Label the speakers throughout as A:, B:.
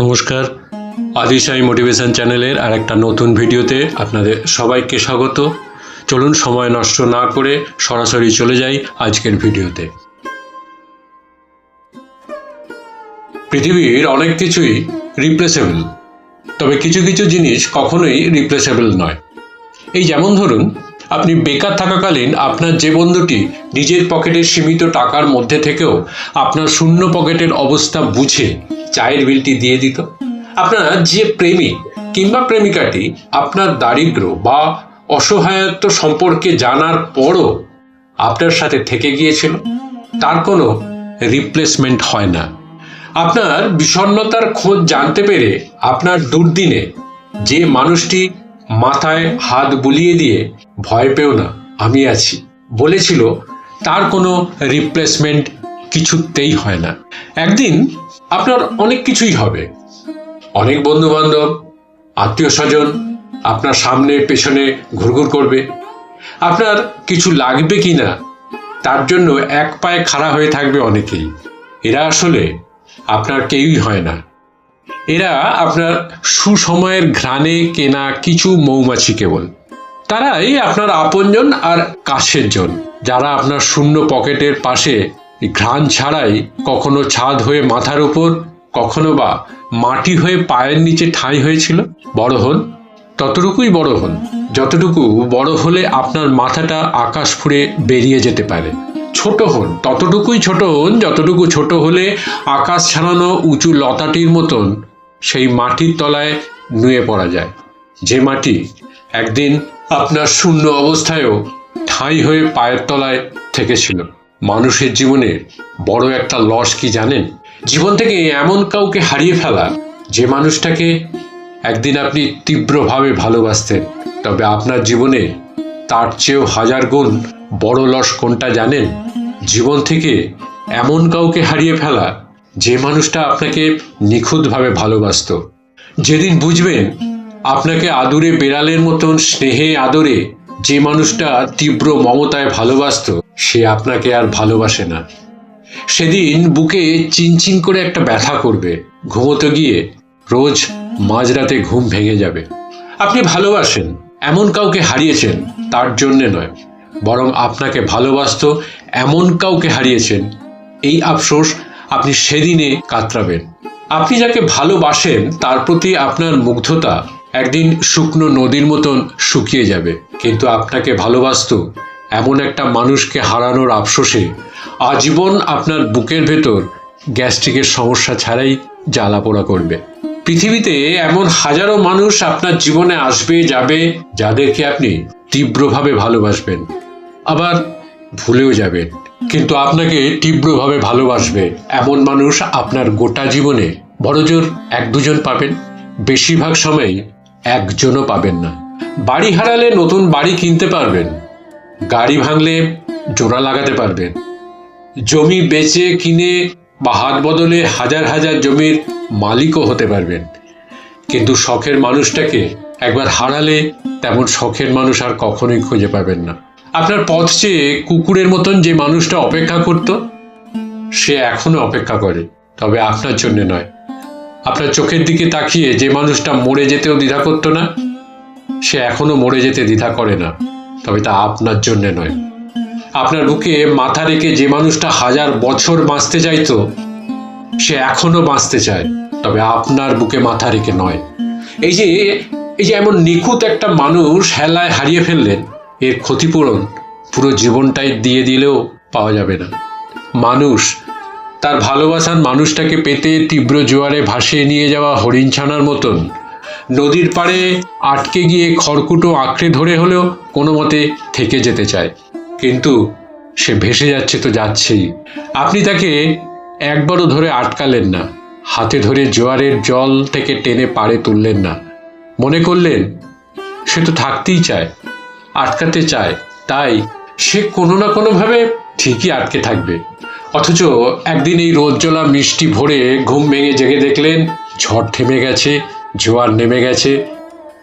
A: নমস্কার। আদিশাই মোটিভেশন চ্যানেলের আর একটা নতুন ভিডিওতে আপনাদের সবাইকে স্বাগত। চলুন সময় নষ্ট না করে সরাসরি চলে যাই আজকের ভিডিওতে। পৃথিবীর অনেক কিছুই রিপ্লেসেবল তবে কিছু কিছু জিনিস কখনোই রিপ্লেসেবল নয়। এই যেমন ধরুন আপনি বেকার থাকাকালীন আপনার যে বন্ধুটি নিজের পকেটের সীমিত টাকার মধ্যে থেকেও আপনার শূন্য পকেটের অবস্থা বুঝে চায়ের বিলটি দিয়ে দিত। আপনার যে প্রেমিক কিংবা প্রেমিকাটি আপনার দারিদ্র বা অসহায়ত্ব সম্পর্কে জানার পরও আপনার সাথে থেকে গিয়েছিল, তার কোনো রিপ্লেসমেন্ট হয় না। আপনার বিষণ্ণতার খোঁজ জানতে পেরে আপনার দুর্দিনে যে মানুষটি মাথায় হাত বুলিয়ে দিয়ে, ভয় পেও না, আমি আছি। বলেছিল, তার কোনো রিপ্লেসমেন্ট কিছুতেই হয় না। একদিন আপনার অনেক কিছুই হবে। অনেক বন্ধু বান্ধব আত্মীয় স্বজন আপনার সামনে, পেছনে ঘুরঘুর করবে। আপনার কিছু লাগবে কি না, তার জন্য এক পায়ে খাড়া হয়ে থাকবে অনেকেই। এরা আসলে আপনার কেউই হয় না। এরা আপনার সুসময়ের ঘ্রাণে কেনা কিছু মৌমাছি কেবল। তারাই আপনার আপনজন আর কাছের জন। যারা আপনার শূন্য পকেটের পাশে ঘ্রাণ ছাড়াই কখনো ছাদ হয়ে মাথার উপর, কখনো বা মাটি হয়ে পায়ের নিচে ঠাঁই হয়েছিল, বড় হন। ততটুকুই বড় হন, যতটুকু বড় হলে আপনার মাথাটা আকাশ ফুঁড়ে বেরিয়ে যেতে পারে। ছোট হন, ততটুকুই ছোট হন, যতটুকু ছোট হলে আকাশ ছাড়ানো উঁচু লতাটির মতন সেই মাটির তলায় নুয়ে পড়া যায়। যে মাটি একদিন আপনার শূন্য অবস্থায়ও ঠাঁই হয়ে পায়ের তলায় থেকেছিল। মানুষের জীবনে বড় একটা লস কি জানেন? জীবন থেকে এমন কাউকে হারিয়ে ফেলা যে মানুষটাকে একদিন আপনি তীব্রভাবে ভালোবাসতেন। তবে আপনার জীবনে তার চেয়েও হাজার গুণ বড় লস কোনটা জানেন? জীবন থেকে এমন কাউকে হারিয়ে ফেলা যে মানুষটা আপনাকে নিখুঁতভাবে ভালোবাসত, যেদিন বুঝবেন আপনাকে আদুরে বেড়ালের মতন স্নেহে আদরে যে মানুষটা তীব্র মমতায় ভালোবাসত, সে আপনাকে আর ভালোবাসে না। সেদিন বুকে চিনচিন করে একটা ব্যথা করবে, ঘুমোতে গিয়ে রোজ মাঝরাতে ঘুম ভেঙে যাবে। আপনি ভালোবাসেন, এমন কাউকে হারিয়েছেন, তার জন্যে নয়, বরং আপনাকে ভালোবাসত, এমন কাউকে হারিয়েছেন। এই আফসোস আপনি সেদিনে কাতরাবেন। আপনি যাকে ভালোবাসেন, তার প্রতি আপনার মুগ্ধতা একদিন শুকনো নদীর মতন শুকিয়ে যাবে। কিন্তু আপনাকে ভালোবাসত এমন একটা মানুষকে হারানোর আফসোসে আজীবন আপনার বুকের ভেতর গ্যাস্ট্রিকের সমস্যা ছাড়াই জ্বালা পোড়া করবে। পৃথিবীতে এমন হাজারো মানুষ আপনার জীবনে আসবে, যাবে, যাদেরকে আপনি তীব্রভাবে ভালোবাসবেন, আবার ভুলেও যাবেন। কিন্তু আপনাকে তীব্রভাবে ভালোবাসবে এমন মানুষ আপনার গোটা জীবনে। বড়জোর এক দুজন পাবেন, বেশিরভাগ সময়ই একজনও পাবেন না। বাড়ি হারালে নতুন বাড়ি কিনতে পারবেন, গাড়ি ভাঙলে জোড়া লাগাতে পারবেন, জমি বেচে কিনে বা হাত বদলে হাজার হাজার জমির মালিকও হতে পারবেন। কিন্তু শখের মানুষটাকে একবার হারালে তেমন শখের মানুষ আর কখনোই খুঁজে পাবেন না। আপনার পথ চেয়ে কুকুরের মতন যে মানুষটা অপেক্ষা করত, সে এখনও অপেক্ষা করে, তবে আপনার জন্য নয়। আপনার চোখের দিকে তাকিয়ে যে মানুষটা মরে যেতেও দ্বিধা করতো না, সে এখনও মরে যেতে দ্বিধা করে না, তবে তা আপনার জন্য নয়। আপনার বুকে মাথা রেখে যে মানুষটা হাজার বছর বাঁচতে চাইতো, সে এখনও বাঁচতে চায়, তবে আপনার বুকে মাথা রেখে নয়। এই যে এই যে এমন নিখুঁত একটা মানুষ হেলায় হারিয়ে ফেললেন এর ক্ষতিপূরণ পুরো জীবনটাই দিয়ে দিলেও পাওয়া যাবে না। মানুষ, তার ভালোবাসার মানুষটাকে পেতে তীব্র জোয়ারে ভাসিয়ে নিয়ে যাওয়া হরিণ ছানার মতন, নদীর পাড়ে আটকে গিয়ে খড়কুটো আঁকড়ে ধরে হলেও কোনো মতে থেকে যেতে চায়। কিন্তু সে ভেসে যাচ্ছে তো যাচ্ছেই। আপনি তাকে একবারও ধরে আটকালেন না, হাতে ধরে জোয়ারের জল থেকে টেনে পাড়ে তুললেন না। মনে করলেন, সে তো থাকতেই চায়। আটকাতে চায়। তাই সে কোনো না কোনোভাবে ঠিকই আটকে থাকবে। অথচ একদিন এই রোজ্জ্বলা মিষ্টি ভরে ঘুম ভেঙে জেগে দেখলেন, ঝড় থেমে গেছে, জোয়ার নেমে গেছে।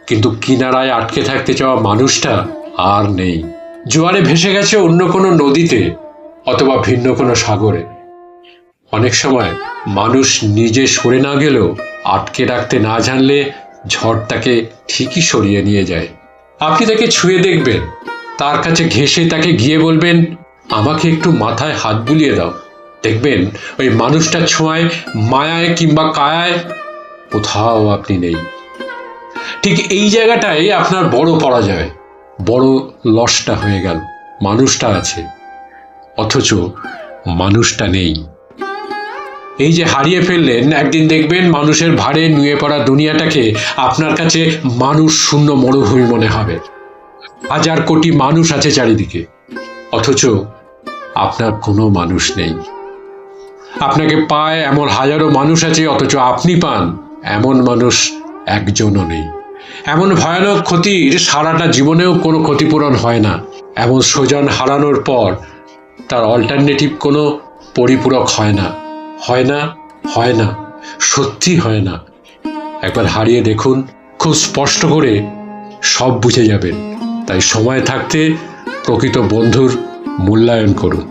A: কিন্তু কিনারায় আটকে থাকতে চাওয়া মানুষটা আর নেই। জোয়ারে ভেসে গেছে অন্য কোনো নদীতে অথবা ভিন্ন কোনো সাগরে। অনেক সময় মানুষ নিজে সরে না গেলেও আটকে রাখতে না জানলে ঝড় তাকে ঠিকই সরিয়ে নিয়ে যায়। আপনি তাকে ছুঁয়ে দেখবেন। তার কাছে ঘেঁষে তাকে গিয়ে বলবেন, আমাকে একটু মাথায় হাত বুলিয়ে দাও। দেখবেন, ওই মানুষটা ছোঁয়ায়, মায়ায় কিংবা কায়ায় কোথাও আপনি নেই। ঠিক এই জায়গাটাই আপনার বড় পরাজয়। বড় লসটা হয়ে গেল। মানুষটা আছে। অথচ মানুষটা নেই। এই যে হারিয়ে ফেললেন, একদিন দেখবেন মানুষের ভারে নুয়ে পড়া দুনিয়াটাকে আপনার কাছে মানুষ শূন্য মরুভূমি মনে হবে। হাজার কোটি মানুষ আছে চারিদিকে, অথচ আপনার কোনো মানুষ নেই। আপনাকে পায় এমন হাজারো মানুষ আছে, অথচ আপনি পান এমন মানুষ একজনও নেই। এমন ভয়ানক ক্ষতির সারাটা জীবনেও কোনো ক্ষতিপূরণ হয় না। এমন সোজান হারানোর পর তার অল্টারনেটিভ কোনো পরিপূরক হয় না। হয় না হয় না সত্যি হয় না। একবার হারিয়ে দেখুন, খুব স্পষ্ট করে সব বুঝে যাবেন। তাই সময় থাকতে প্রকৃত বন্ধুর মূল্যায়ন করুন।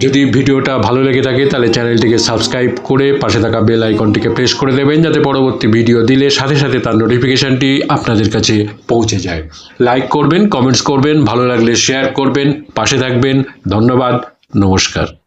A: যদি ভিডিওটা ভালো লেগে থাকে, তাহলে চ্যানেলটিকে সাবস্ক্রাইব করে পাশে থাকা বেল আইকনটিকে প্রেস করে দেবেন, যাতে পরবর্তী ভিডিও দিলে সাথে সাথে তার নোটিফিকেশনটি আপনাদের কাছে পৌঁছে যায়। লাইক করবেন, কমেন্টস করবেন, ভালো লাগলে শেয়ার করবেন, পাশে থাকবেন। ধন্যবাদ, নমস্কার।